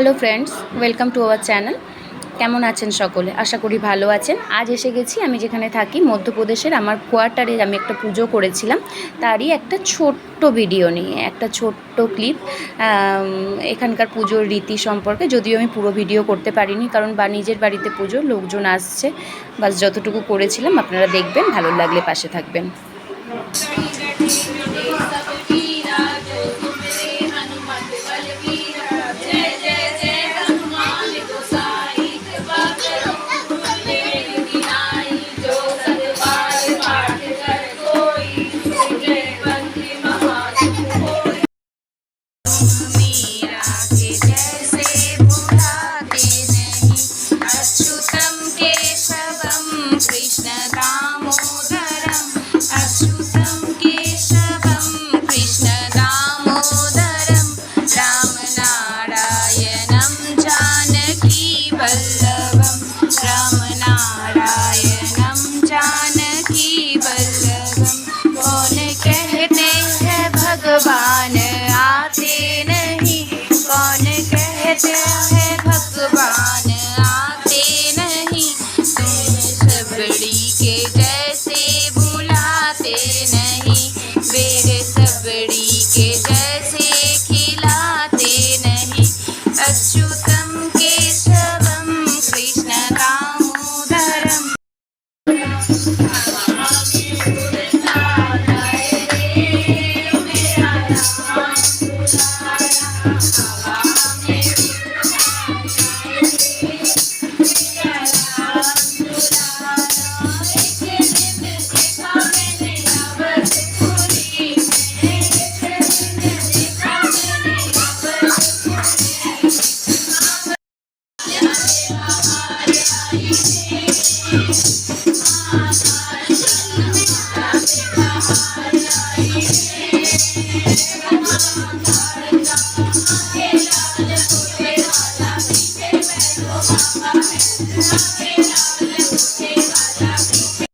Hello friends welcome to our channel কেমন আছেন সকলে? আশা করি ভালো আছেন। আজ এসে গেছি আমি যেখানে থাকি, মধ্যপ্রদেশের। আমার কোয়ার্টারে আমি একটা পুজো করেছিলাম। তারই একটা ছোট্ট ভিডিও নিয়ে, একটা ছোট্ট ক্লিপ এখানকার পুজোর রীতি সম্পর্কে। যদিও আমি পুরো ভিডিও করতে পারিনি, কারণ বা নিজের বাড়িতে পুজো, লোকজন আসছে। বাস যতটুকু করেছিলাম, আপনারা দেখবেন, ভালো লাগলে পাশে থাকবেন। जो है भगवान आते नहीं तुम सबड़ी के जैसे बुलाते नहीं बेरे सबड़ी के जैसे खिलाते नहीं, अच्युतम केशवम कृष्ण दामोदरम Yeah.